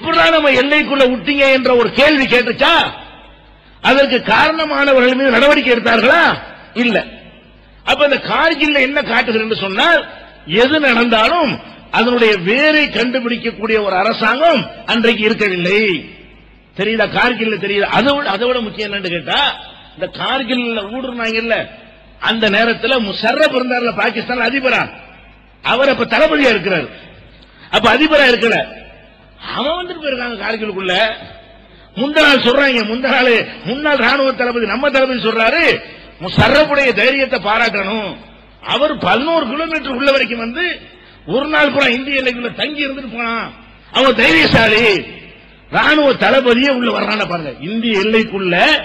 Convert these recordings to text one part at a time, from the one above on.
இப்படிதான் நம்ம எல்லைக்குள்ள விட்டீங்க என்ற ஒரு கேள்வி கேட்டுச்சா? அதற்கு காரணமானவர்கள் மீது நடவடிக்கை எடுத்தார்களா? இல்ல. அப்ப இந்த கார்கில்ல என்ன காட்டுகிறது சொன்னால் எது நடந்தாலும் அதனுடைய வேரை கண்டுபிடிக்கக்கூடிய ஒரு அரசாங்கம் அன்றைக்கு இருக்கவில்லை. தெரியுதா கார்கில்ல தெரியல. அதை விட அதை விட முக்கியம் என்னன்னு கேட்டா இந்த கார்கில்ல ஊடுருனாங்கல்ல அந்த நேரத்துல முஷரப் இருந்தார்ல பாகிஸ்தான் அதிபரா. அவர் அப்ப தளபதியா இருக்கிறார். அப்ப அதிபரா இருக்கிறார் அவன் வந்துட்டு போயிருக்காங்க கார்கிலுக்குள்ள முந்த நாள் சொல்றாங்க முந்த நாள் முன்னாள் ராணுவ தளபதி நம்ம தளபதி சொல்றாரு முஷர்ரப்புடைய தைரியத்தை பாராட்டணும். அவர் பதினோரு கிலோமீட்டர் உள்ள வரைக்கும் வந்து ஒரு நாள் கூட இந்திய எல்லைக்குள்ள தங்கி இருந்துட்டு போனான். அவன் தைரியசாலி. ராணுவ தளபதியே உள்ள வர்றான பாருங்க. இந்திய எல்லைக்குள்ள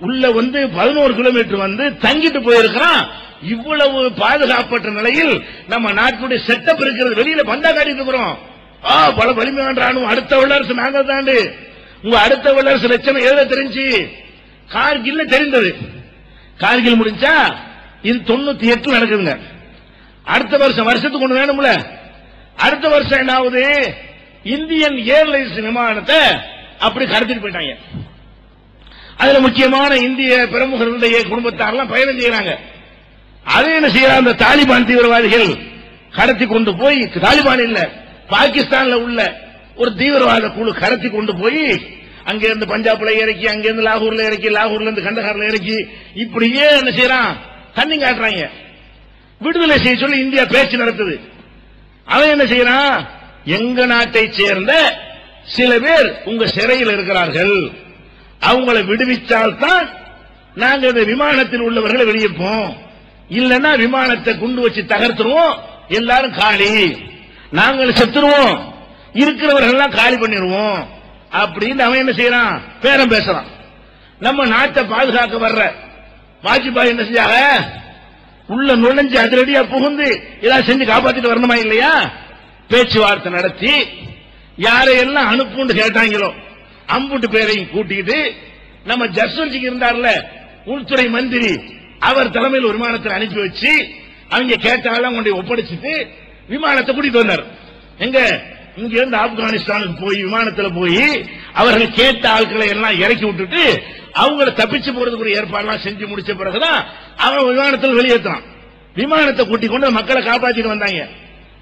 உள்ள வந்து பதினோரு கிலோமீட்டர் வந்து தங்கிட்டு போயிருக்கிறான். இவ்வளவு பாதுகாப்பற்ற நிலையில் நம்ம நாட்டுடைய செட்டப் இருக்கிறது. வெளியில பந்தா காட்டிட்டு இருக்கிறோம். பல வலிமையான ராணுவம் அடுத்த வல்லரசு நாங்க தாண்டு உங்க அடுத்த வல்லரசு லட்சணம் எழுத தெரிஞ்சு கார்கில் தெரிந்தது. கார்கில் முடிஞ்சா இது தொண்ணூத்தி எட்டு நடக்குதுங்க. அடுத்த வருஷம் வருஷத்துக்கு ஒண்ணு வேணும்ல. அடுத்த வருஷம் என்ன ஆகுது? இந்தியன் ஏர்லைன்ஸ் விமானத்தை அப்படி கடத்திட்டு போயிட்டாங்க. அதுல முக்கியமான இந்திய பிரமுகர்களுடைய குடும்பத்தாரெல்லாம் பயணம் செய்யறாங்க. அதை என்ன செய்யறாங்க? அந்த தாலிபான் தீவிரவாதிகள் கடத்தி கொண்டு போய் தாலிபான் இல்லை. பாகிஸ்தான்ல உள்ள ஒரு தீவிரவாத குழு கடத்தி கொண்டு போய் அங்கிருந்து பஞ்சாப்ல இறக்கி அங்கிருந்து லாகூர்ல இறக்கி லாகூர்ல இருந்து கண்டகார்ல இறக்கி இப்படியே என்ன செய்யறான் தண்ணி காட்டுறாங்க. விடுதலை செய்ய சொல்லி இந்தியா பேச்சு நடத்துது. அவன் என்ன செய்யறான் எங்க நாட்டை சேர்ந்த சில பேர் உங்க சிறையில் இருக்கிறார்கள். அவங்களை விடுவிச்சால்தான் நாங்க இந்த விமானத்தில் உள்ளவர்களை வெளியேப்போம் இல்லைன்னா விமானத்தை குண்டு வச்சு தகர்த்துருவோம். எல்லாரும் காலி. நாங்கள் செத்துருவோம். இருக்கிறவர்கள் எல்லாம் காலி பண்ணிடுவோம் அப்படின்னு அவன் என்ன செய்யறான்? பேரம் பேசுறான். நம்ம நாட்டை பாதுகாக்க வர்ற வாஜ்பாய் என்ன செஞ்சாங்க? உள்ள நுழைஞ்சு அதிரடியா புகுந்து ஏதாவது செஞ்சு காப்பாத்திட்டு வரணுமா இல்லையா? பேச்சுவார்த்தை நடத்தி யாரையெல்லாம் அனுப்புன்னு கேட்டாங்களோ அம்புட்டு பேரையும் கூட்டிக்கிட்டு நம்ம ஜஸ்வந்த்சிங் இருந்தார்ல உள்துறை மந்திரி அவர் தலைமையில் ஒரு விமானத்தில் அனுப்பி வச்சு அவங்க கேட்டாலும் கொண்டு ஒப்படைச்சிட்டு விமானத்தை கூட்டிட்டு வந்தார். எங்க? இங்க இருந்து ஆப்கானிஸ்தானுக்கு போய் விமானத்துல போய் அவர்கள் கேட்ட ஆட்களை எல்லாம் இறக்கி விட்டுட்டு அவங்கள தப்பிச்சு போறதுக்குரிய ஏற்பாடுலாம் செஞ்சு முடிச்ச பிறகுதான் அவன் விமானத்தில் வெளியேற்றான் விமானத்தை கூட்டிக் கொண்டு மக்களை காப்பாத்திட்டு வந்தாங்க.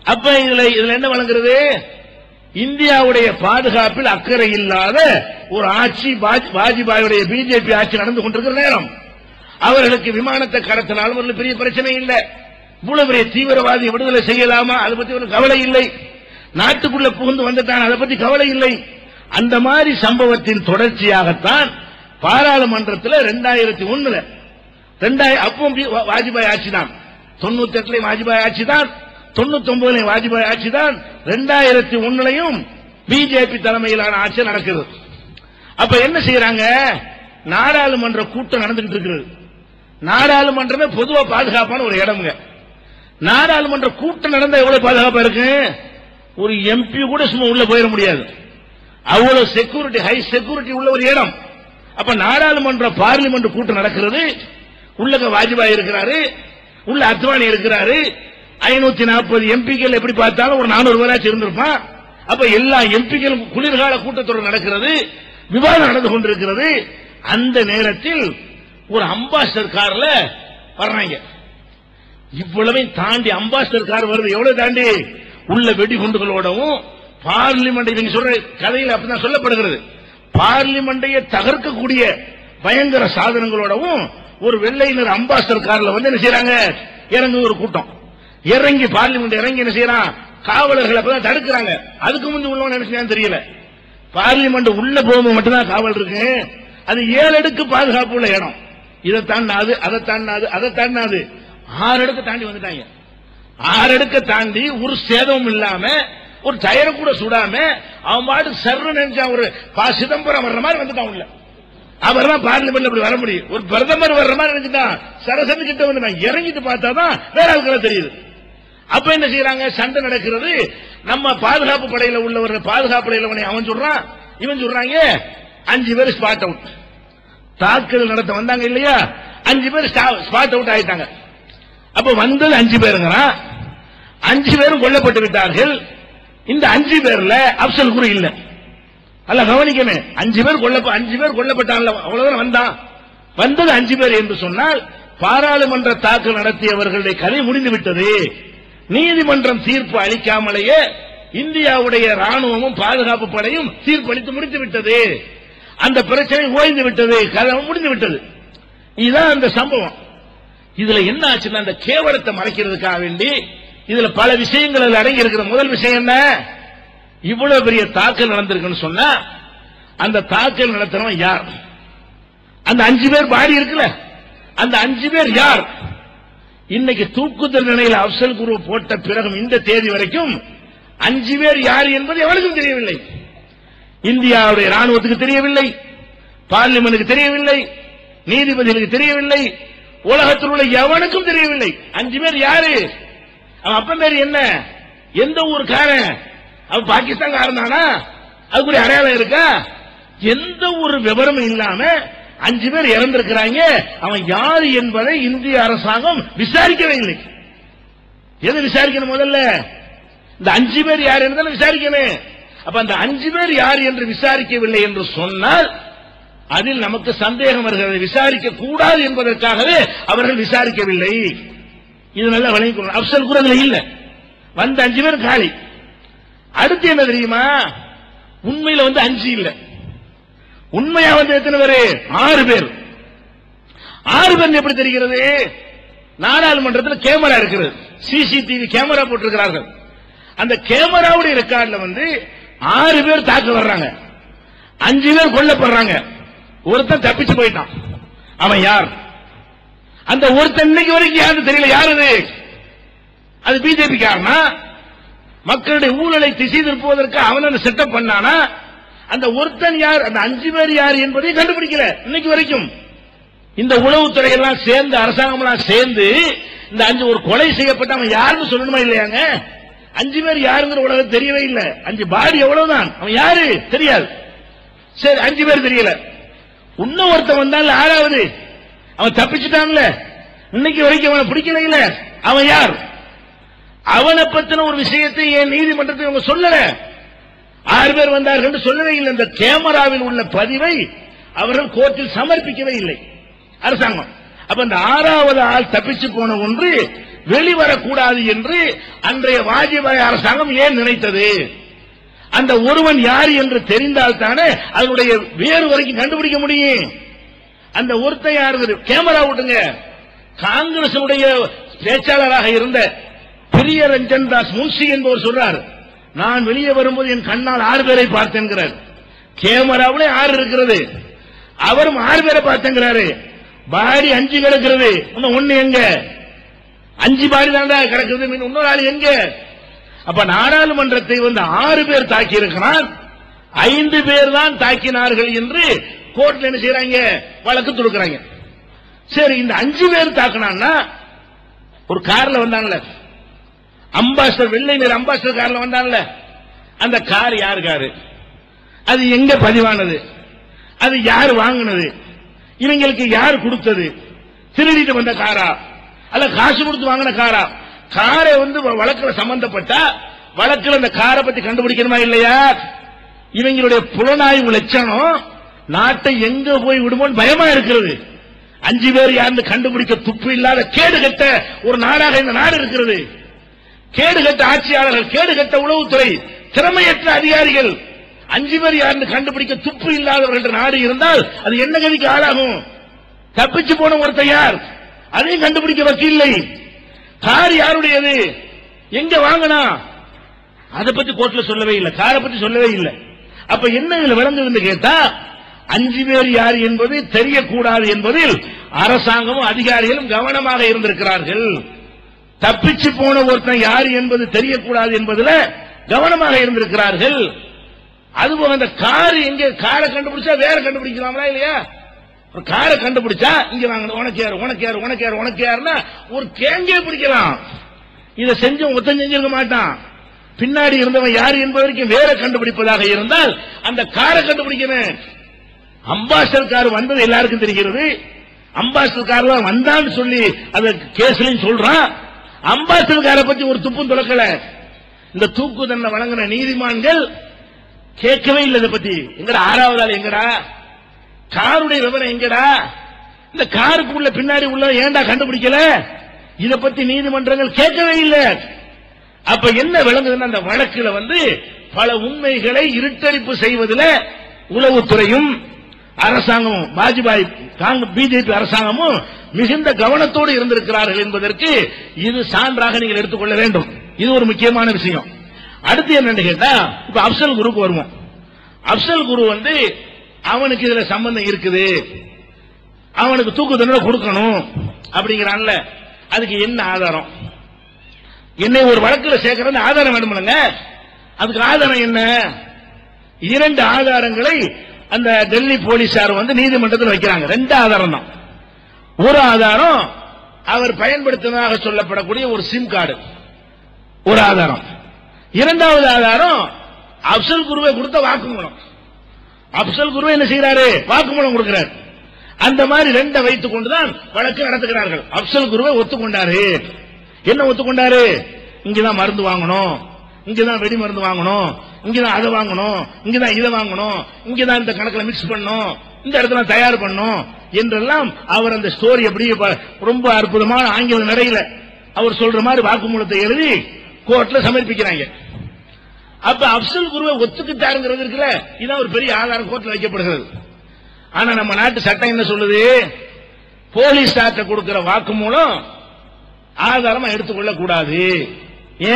அப்ப இதுல இதுல என்ன வழங்குறது? இந்தியாவுடைய பாதுகாப்பில் அக்கறை இல்லாத ஒரு ஆட்சி வாஜ்- வாஜ்பாயுடைய பிஜேபி ஆட்சி நடந்து கொண்டிருக்கிற நேரம். அவர்களுக்கு விமானத்தை கடத்தினாலும் ஒரு பெரிய பிரச்சனை இல்லை. இவ்வளவு பெரிய தீவிரவாதி விடுதலை செய்யலாமா? அதை பத்தி ஒரு கவலை இல்லை. நாட்டுக்குள்ள புகுந்து வந்துட்டான் அதை பத்தி கவலை இல்லை. அந்த மாதிரி சம்பவத்தின் தொடர்ச்சியாகத்தான் பாராளுமன்றத்தில் ரெண்டாயிரத்தி ஒண்ணுல ரெண்டாயிரம் அப்பவும் பி- வா- வாஜ்பாய் ஆட்சி தான். தொண்ணூத்தி எட்டுல வாஜ்பாய் ஆட்சி தான் தொண்ணூத்தி ஒன்பதுல வாஜ்பாய் ஆட்சி தான் ரெண்டாயிரத்தி ஒன்னுலையும் பிஜேபி தலைமையிலான ஆட்சி நடக்குது. அப்ப என்ன செய்யறாங்க? நாடாளுமன்ற கூட்டம் நடந்துட்டு இருக்கிறது. நாடாளுமன்றமே பொதுவா பாதுகாப்பான ஒரு இடம்ங்க. நாடாளுமன்ற கூட்டம் நடந்தா எவ்வளவு பாதுகாப்பா இருக்கு? ஒரு எம்பி கூட சும்மா உள்ள போயிட முடியாது. அவ்வளவு செக்யூரிட்டி ஹை செக்யூரிட்டி உள்ள ஒரு இடம். அப்ப நாடாளுமன்ற பார்லிமெண்ட் கூட்டம் நடக்கிறது. உள்ளக வாஜ்பாய் இருக்கிறாரு. உள்ள அத்வானி இருக்கிறாரு. ஐநூத்தி நாற்பது எம்பிக்கள் எப்படி பார்த்தாலும் ஒரு நானூறு பேராச்சும் இருந்திருப்பான் அப்ப எல்லா எம்பிக்களும் குளிர்கால கூட்டத்தொடர் நடக்கிறது. விவாதம் நடந்து கொண்டிருக்கிறது. அந்த நேரத்தில் ஒரு அம்பாசிடர் கார்ல வர்றாங்க. இவ்வளவையும் தாண்டி அம்பாசிடர் கார் வருது. எவ்வளவு தாண்டி? உள்ள வெடிகுண்டுகளோடவும் பார்லிமெண்ட் இவங்க சொல்ற கதையில் அப்படிதான் சொல்லப்படுகிறது. பார்லிமெண்டையே தகர்க்கக்கூடிய பயங்கர சாதனங்களோடவும் ஒரு வெள்ளையினர் அம்பாசிடர் கார்ல வந்து என்ன செய்யறாங்க இறங்கு ஒரு கூட்டம். இறங்கி பார்லிமெண்ட் இறங்கி என்ன செய்யறான் காவலர்கள் அப்பதான் தடுக்கிறாங்க. அதுக்கு முந்தி உள்ளவன் என்ன தெரியல. பார்லிமெண்ட் உள்ள போகும்போது மட்டும்தான் காவல் இருக்கு. அது ஏழு அடுக்கு பாதுகாப்பு உள்ள இடம். இதை தாண்டாது அதை தாண்டாது அதை தாண்டாது. ஆறு அடுக்கு தாண்டி வந்துட்டாங்க. ஆறு அடுக்க தாண்டி ஒரு சேதமும் இல்லாம ஒரு டயரை கூட சுடாம அவன் பாட்டு சர்வ நினைச்சா ஒரு பா சிதம்பரம் வர்ற மாதிரி வந்துட்டான் உள்ள. அவர் தான் பார்லிமெண்ட் அப்படி வர முடியும். ஒரு பிரதமர் வர்ற மாதிரி நினைச்சுட்டான். சரசந்து கிட்ட வந்து நான் இறங்கிட்டு பார்த்தாதான் வேற ஆளுக்கெல்லாம் தெரியுது. அப்ப என்ன செய்யறாங்க சண்டை நடக்கிறது. நம்ம பாதுகாப்பு படையில உள்ளவர்கள் பாதுகாப்பு படையில அவன் சொல்றான் இவன் சொல்றாங்க அஞ்சு பேர் ஸ்பாட் அவுட் தாக்குதல் நடத்த வந்தாங்க இல்லையா? அஞ்சு பேர் ஸ்பாட் அவுட் ஆயிட்டாங்க. அப்ப வந்தது அஞ்சு பேருங்கிறான். அஞ்சு பேரும் கொல்லப்பட்டு விட்டார்கள். இந்த அஞ்சு பேர்ல அப்சல் குரு இல்ல. அல்ல கவனிக்கணும் அஞ்சு பேர் கொல்ல அஞ்சு பேர் கொல்லப்பட்டான்ல அவ்வளவுதான் வந்தான். வந்தது அஞ்சு பேர் என்று சொன்னால் பாராளுமன்ற தாக்கல் நடத்தியவர்களுடைய கதை முடிந்து விட்டது. நீதிமன்றம் தீர்ப்பு அளிக்காமலேயே இந்தியாவுடைய ராணுவமும் பாதுகாப்பு படையும் தீர்ப்பு அளித்து முடித்து விட்டது. அந்த பிரச்சனை ஓய்ந்து விட்டது கதை முடிந்து விட்டது. இதுதான் அந்த சம்பவம். இதுல என்ன ஆச்சுன்னா அந்த கேவலத்தை மறைக்கிறதுக்காக வேண்டி இதுல பல விஷயங்கள் அடங்கி இருக்கிற முதல் விஷயம் என்ன? இவ்வளவு பெரிய தாக்கல் நடந்திருக்குன்னு சொன்னா அந்த தாக்கல் நடத்துறவன் யார்? அந்த அஞ்சு பேர் பாடி இருக்குல்ல அந்த அஞ்சு பேர் யார்? இன்னைக்கு தூக்கு தண்டனையில் அப்சல் குரு போட்ட பிறகும் இந்த தேதி வரைக்கும் அஞ்சு பேர் யார் என்பது எவருக்கும் தெரியவில்லை. இந்தியாவுடைய ராணுவத்துக்கு தெரியவில்லை பார்லிமெண்ட்டுக்கு தெரியவில்லை நீதிபதிகளுக்கு தெரியவில்லை உலகத்தில் உள்ள எவனுக்கும் தெரியவில்லை. அஞ்சு பேர் யாரு? அவன் அப்பன் பேர் என்ன? எந்த ஊருக்காரன் அவன் பாகிஸ்தான் காரனானா அதுக்குரிய அடையாளம் இருக்கா? எந்த ஒரு விவரமும் இல்லாம அஞ்சு பேர் இறந்திருக்கிறாங்க. அவன் யாரு என்பதை இந்திய அரசாங்கம் விசாரிக்கவே இல்லை. எது விசாரிக்கணும் முதல்ல? இந்த அஞ்சு பேர் யார் என்று விசாரிக்கணும். அப்ப அந்த அஞ்சு பேர் யார் என்று விசாரிக்கவில்லை என்று சொன்னால் அதில் நமக்கு சந்தேகம் வருகிறது. விசாரிக்க கூடாது என்பதற்காகவே அவர்கள் விசாரிக்கவில்லை. இது நல்லா வழங்கிக்கொள்ளணும் அப்சல் கூட அதுல இல்ல. வந்த அஞ்சு பேர் காலி. அடுத்து என்ன தெரியுமா? உண்மையில வந்து அஞ்சு இல்ல. உண்மையா வந்து எத்தனை பேரு? ஆறு பேர். ஆறு பேர் எப்படி தெரிகிறது? நாடாளுமன்றத்தில் கேமரா இருக்கிறது. சிசிடிவி கேமரா போட்டிருக்கிறார்கள். அந்த கேமராவுடைய ரெக்கார்ட்ல வந்து ஆறு பேர் தாக்க வர்றாங்க. அஞ்சு பேர் கொல்லப்படுறாங்க. ஒருத்தன் தப்பிச்சு போயிட்டான். அவன் யார்? அந்த ஒருத்தன் இன்னைக்கு வரைக்கும் யாரு தெரியல. யாரு அது? அது பிஜேபி காரனா? மக்களுடைய ஊழலை திசை திருப்புவதற்கு அவன் செட்டப் பண்ணானா? அந்த ஒருத்தன் யார் அந்த அஞ்சு பேர் யார் என்பதை கண்டுபிடிக்கல. இன்னைக்கு வரைக்கும். இந்த உளவுத்துறை எல்லாம் சேர்ந்து அரசாங்கம் எல்லாம் சேர்ந்து இந்த அஞ்சு ஒரு கொலை செய்யப்பட்ட அவன் யாருன்னு சொல்லணுமா இல்லையாங்க? அஞ்சு பேர் யாருங்கிற உலகம் தெரியவே இல்லை. அஞ்சு பாடி எவ்வளவுதான்? அவன் யாரு? தெரியாது. சரி அஞ்சு பேர் தெரியல. இன்னும் ஒருத்தன் வந்தான்ல ஆறாவது. அவன் தப்பிச்சுட்டான்ல. இன்னைக்கு வரைக்கும் அவனை பிடிக்கல இல்ல. அவன் யார்? அவனை பத்தின ஒரு விஷயத்தை ஏன் நீதிமன்றத்தை அவங்க சொல்லல? ஆறு பேர் வந்தார்கள் சொல்லவே இல்லை. இந்த கேமராவில் உள்ள பதிவை அவர்கள் கோர்ட்டில் சமர்ப்பிக்கவே இல்லை. அரசாங்கம். அப்ப இந்த ஆறாவது ஆள் தப்பிச்சு போன ஒன்று வெளிவரக்கூடாது என்று அன்றைய வாஜ்பாய் அரசாங்கம் ஏன் நினைத்தது? அந்த ஒருவன் யார் என்று தெரிந்தால் தானே அதனுடைய வேறு வரைக்கும் கண்டுபிடிக்க முடியும். அந்த ஒருத்தன் யாரு கேமரா விட்டுங்க. காங்கிரஸ் பேச்சாளராக இருந்த பிரிய ரஞ்சன் தாஸ் முன்சி என்பவர் சொல்றார் நான் வெளியே வரும்போது என் கண்ணால் ஆறு பேரை பார்த்தேன்கிறார். கேமராவிலே ஆறு இருக்கிறது. அவரும் ஆறு பேரை பார்த்தேங்கிறாரு பாடி அஞ்சு கிடக்கிறது. ஒன்னு எங்க? அஞ்சு பாடி தான் கிடக்குது இன்னொரு ஆள் எங்க? அப்ப நாடாளுமன்றத்தை வந்து ஆறு பேர் தாக்கி இருக்கிறான் ஐந்து பேர் தான் தாக்கினார்கள் என்று கோர்ட்ல என்ன செய்யறாங்க வழக்கு தொடுக்கிறாங்க. சரி இந்த அஞ்சு பேர் தாக்கினான்னா ஒரு கார்ல வந்தாங்கல்ல. அம்பாஸ்டர் வெள்ளை நிற அம்பாஸ்டர் கார்ல வந்தாங்கல்ல. அந்த கார் யார் காரு? அது எங்க பதிவானது? அது யார் வாங்கினது? இவங்களுக்கு யார் கொடுத்தது? திருடிட்டு வந்த காரா? அல்ல காசு கொடுத்து வாங்கின காரா? காரை வந்து வழக்குல சம்பந்தப்பட்டா வழக்குல அந்த காரை பத்தி கண்டுபிடிக்கணுமா இல்லையா? இவங்களுடைய புலனாய்வு லட்சணம் நாட்டை எங்க போய் விடுமோன்னு பயமா இருக்கிறது. அஞ்சு பேர் யாருன்னு கண்டுபிடிக்க துப்பு இல்லாத கேடு கட்ட ஒரு நாடாக இந்த நாடு இருக்கிறது. கேடு கட்ட ஆட்சியாளர்கள் கேடு கட்ட உளவுத்துறை திறமையற்ற அதிகாரிகள். அஞ்சு பேர் யாருன்னு கண்டுபிடிக்க துப்பு இல்லாதவர்கள் நாடு இருந்தால் அது என்ன கதிக்கு ஆளாகும்? தப்பிச்சு போன ஒருத்தன் யார்? அதையும் கண்டுபிடிக்க வக்கீல்லை. கார் யாருடையது? எங்க வாங்கினா? அதை பத்தி கோர்ட்ல சொல்லவே இல்லை. காரை பத்தி சொல்லவே இல்லை. அப்ப என்ன இதுல விளங்குதுன்னு கேட்டா அஞ்சு பேர் யார் என்பது தெரியக்கூடாது என்பதில் அரசாங்கமும் அதிகாரிகளும் கவனமாக இருந்திருக்கிறார்கள். தப்பிச்சு போன ஒருத்தன் யார் என்பது தெரியக்கூடாது என்பதுல கவனமாக இருந்திருக்கிறார்கள். அதுபோக அந்த கார் எங்க? காரை கண்டுபிடிச்சா வேற கண்டுபிடிக்கலாமா இல்லையா? காரை கண்டுபிடிச்சா இங்க வாங்க உனக்கு யாரு உனக்கு யாரு உனக்கு யாரு உனக்கு யாருன்னா ஒரு கேங்கே பிடிக்கலாம். இதை செஞ்சு ஒத்தம் செஞ்சிருக்க மாட்டான். பின்னாடி இருந்தவன் யார் என்பதற்கும் வேற கண்டுபிடிப்பதாக இருந்தால் அந்த காரை கண்டுபிடிக்கணும் அம்பாஸ்டர் கார் வந்தது எல்லாருக்கும் தெரிகிறது. அம்பாஸ்டர் கார் தான் வந்தான்னு சொல்லி அந்த கேஸ்லயும் சொல்றான். அம்பாஸ்டர் காரை பத்தி ஒரு துப்பும் துளக்கல. இந்த தூக்கு தண்டனை வழங்கின நீதிமான்கள் கேட்கவே இல்லை இதை பத்தி. எங்கடா ஆறாவது ஆள் எங்கடா? காருடைய விவரம் எங்கடா? இந்த காருக்குள்ள பின்னாடி உள்ள ஏன்டா கண்டுபிடிக்கல? இத பத்தி நீதிமன்றங்கள் கேட்கவே இல்லை. அப்ப என்ன விளங்குதுன்னா அந்த வழக்குல வந்து பல உண்மைகளை இருட்டடிப்பு செய்வதில் உளவுத்துறையும் அரசாங்கமும் வாஜ்பாய் பிஜேபி அரசாங்கமும் மிகுந்த கவனத்தோடு இருந்திருக்கிறார்கள் என்பதற்கு இது சான்றாக நீங்கள் எடுத்துக்கொள்ள வேண்டும். இது ஒரு முக்கியமான விஷயம். அடுத்து என்னன்னு கேட்டா இப்ப அப்சல் குருக்கு வருவோம். அப்சல் குரு வந்து அவனுக்கு இதுல சம்பந்தம் இருக்குது. அவனுக்கு தூக்கு தண்டனை கொடுக்கணும் அப்படிங்கிறான்ல. அதுக்கு என்ன ஆதாரம்? என்னை ஒரு வழக்கில் சேர்க்கறது ஆதாரம் வேணுமில்லைங்க அதுக்கு ஆதாரம் என்ன? இரண்டு ஆதாரங்களை அந்த டெல்லி போலீசார் வந்து நீதிமன்றத்தில் வைக்கிறாங்க. ரெண்டு ஆதாரம் தான். ஒரு ஆதாரம் அவர் பயன்படுத்தினதாக சொல்லப்படக்கூடிய ஒரு சிம் கார்டு. ஒரு ஆதாரம். இரண்டாவது ஆதாரம் அப்சல் குருவை கொடுத்த வாக்குமூலம். அப்சல் குரு என்ன செய்யறாரு வாக்குமூலம் கொடுக்கிறார். அந்த மாதிரி ரெண்டை வைத்துக் கொண்டுதான் வழக்கு நடத்துகிறார்கள். அப்சல் குருவை ஒத்துக்கொண்டாரு. என்ன ஒத்துக்கொண்டாரு? இங்கதான் மருந்து வாங்கணும். இங்கதான் வெடி மருந்து வாங்கணும். இங்கதான் அதை வாங்கணும். இங்கதான் இதை வாங்கணும். இங்கதான் இந்த கணக்கில் மிக்ஸ் பண்ணணும். இந்த இடத்துல தயார் பண்ணணும் என்றெல்லாம் அவர் அந்த ஸ்டோரி அப்படியே ரொம்ப அற்புதமான ஆங்கில நடையில அவர் சொல்ற மாதிரி வாக்குமூலத்தை எழுதி கோர்ட்ல சமர்ப்பிக்கிறாங்க. அப்ப அப்சல் குருவை ஒத்துக்கிட்டாருங்கிறது இருக்குல்ல இதான் ஒரு பெரிய ஆதாரம் கோர்ட்ல வைக்கப்படுகிறது. ஆனா நம்ம நாட்டு சட்டம் என்ன சொல்லுது? போலீஸ் ஆட்ட கொடுக்கிற வாக்குமூலம் ஆதாரமா எடுத்துக்கொள்ள கூடாது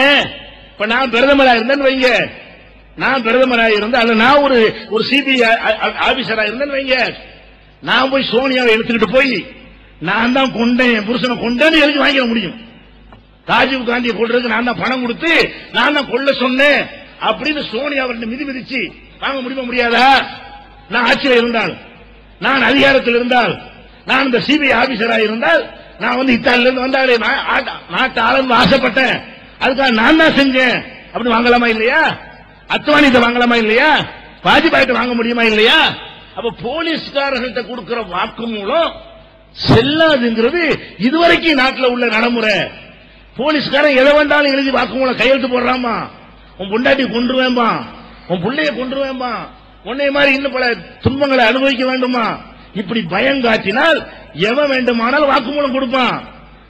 ஏன்? இப்ப நான் பிரதமரா இருந்தேன்னு வைங்க. நான் பிரதமராக இருந்தா அல்ல நான் ஒரு ஒரு சிபிஐ ஆபீசரா இருந்தேன்னு வைங்க. நான் போய் சோனியாவை எடுத்துக்கிட்டு போய் நான் தான் கொண்டேன் என் புருஷனை கொண்டேன்னு எழுதி வாங்கிட முடியும். ராஜீவ் காந்தியை கொள்றதுக்கு நான் தான் பணம் கொடுத்து நான் தான் கொள்ள சொன்னேன். அப்படின்னு சோனியா அவர்கிட்ட மிதி மிதிச்சு வாங்க முடியுமா முடியாதா? நான் ஆட்சியில் இருந்தால் நான் அதிகாரத்தில் இருந்தால் நான் இந்த சிபிஐ ஆபீசராக இருந்தால் நான் வந்து இத்தாலில இருந்து வந்தாலே நான் நாட்டு ஆளுன்னு ஆசைப்பட்டேன். அதுக்காக நான் தான் செஞ்சேன். அப்படி வாங்கலாமா இல்லையா? அத்வானிட்ட வாங்கலாமா இல்லையா? வாஜ்பாயிட்ட வாங்க முடியுமா இல்லையா? அப்ப போலீஸ்காரர்கள்ட்ட கொடுக்கிற வாக்குமூலம் செல்லாதுங்கிறது இதுவரைக்கும் நாட்டில் உள்ள நடைமுறை. போலீஸ்காரன் எதை வேண்டாலும் எழுதி வாக்குமூலம் கையெழுத்து போடுறாமா? உன் பொண்டாட்டி கொன்றுவேன்பா. உன் பிள்ளைய கொன்றுவேன்பா. உன்னை மாதிரி இன்னும் பல துன்பங்களை அனுபவிக்க வேண்டுமா? இப்படி பயம் காட்டினால் எவன் வேண்டுமானாலும் வாக்குமூலம் கொடுப்பான்.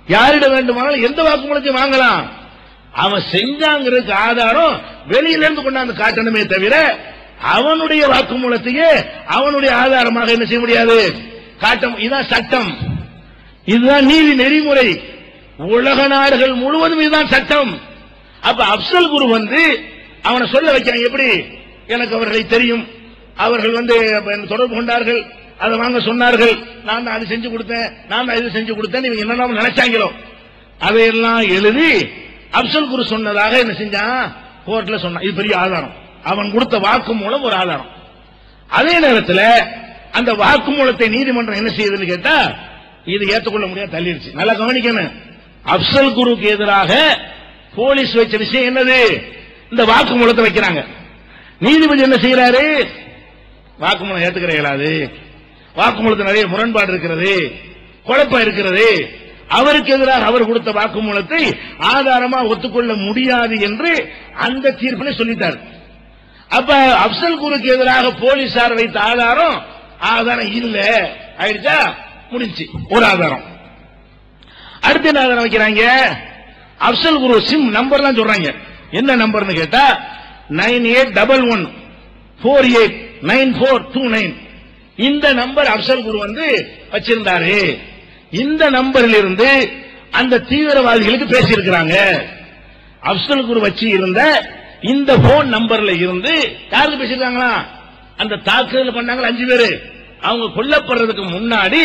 யாரிட வேண்டுமானாலும் எந்த வாக்குமூலத்தையும் வாங்கலாம். அவன் செஞ்சாங்கிறதுக்கு ஆதாரம் வெளியிலிருந்து கொண்டாந்து காட்டணுமே தவிர அவனுடைய வாக்குமூலத்தையே அவனுடைய ஆதாரமாக என்ன செய்ய முடியாது? காட்டம். இதுதான் சட்டம். இதுதான் நீதி நெறிமுறை. உலக நாடுகள் முழுவதும் இதுதான் சட்டம். அப்ப அப்சல் குரு வந்து அவனை சொல்ல வைக்கிறான் எப்படி? எனக்கு அவர்களை தெரியும். அவர்கள் வந்து தொடர்பு கொண்டார்கள். அதை வாங்க சொன்னார்கள். நான் தான் அது செஞ்சு கொடுத்தேன். நான் தான் இது செஞ்சு கொடுத்தேன் இவங்க என்னென்ன நினைச்சாங்களோ. அதையெல்லாம் எழுதி அப்சல் குரு சொன்னதாக என்ன செஞ்சான்? கோர்ட்ல சொன்னான். இது பெரிய ஆதாரம். அவன் கொடுத்த வாக்கு மூலம் ஒரு ஆதாரம். அதே நேரத்தில் அந்த வாக்குமூலத்தை நீதிமன்றம் என்ன செய்யுதுன்னு கேட்டா இது ஏற்றுக்கொள்ள முடியாது தள்ளிடுச்சு நல்லா கவனிக்கணும். அப்சல் குருக்கு எதிராக போலீஸ் வச்ச விஷயம் என்னது? இந்த வாக்குமூலத்தை வைக்கிறாங்க. நீதிபதி என்ன செய்யறாரு? வாக்குமூலம் ஏத்துக்கிற இயலாது வாக்குமூலத்தில் நிறைய முரண்பாடு இருக்கிறது குழப்பம் இருக்கிறது. அவருக்கு எதிராக அவர் கொடுத்த வாக்குமூலத்தை ஆதாரமா ஒத்துக்கொள்ள முடியாது என்று அந்த தீர்ப்பினை சொல்லிட்டார். அப்ப அப்சல் குருக்கு எதிராக போலீசார் வைத்த ஆதாரம் ஆதாரம் இல்ல. ஆயிடுச்சா? முடிஞ்சு ஒரு ஆதாரம். அடுத்து என்ன ஆதாரம் வைக்கிறாங்க? அப்சல் குரு சிம் நம்பர்லாம் சொல்றாங்க. என்ன நம்பர்னு கேட்டா nine eight double one four eight nine four two nine இந்த நம்பர் அப்சல் குரு வந்து வச்சிருந்தாரு. இந்த நம்பரில் இருந்து அந்த தீவிரவாதிகளுக்கு பேசியிருக்கிறாங்க. அப்சல் குரு வச்சு இருந்த இந்த போன் நம்பர்ல இருந்து யாருக்கு பேசியிருக்காங்களா? அந்த தாக்குதல் பண்ணாங்க அஞ்சு பேரு. அவங்க கொல்லப்படுறதுக்கு முன்னாடி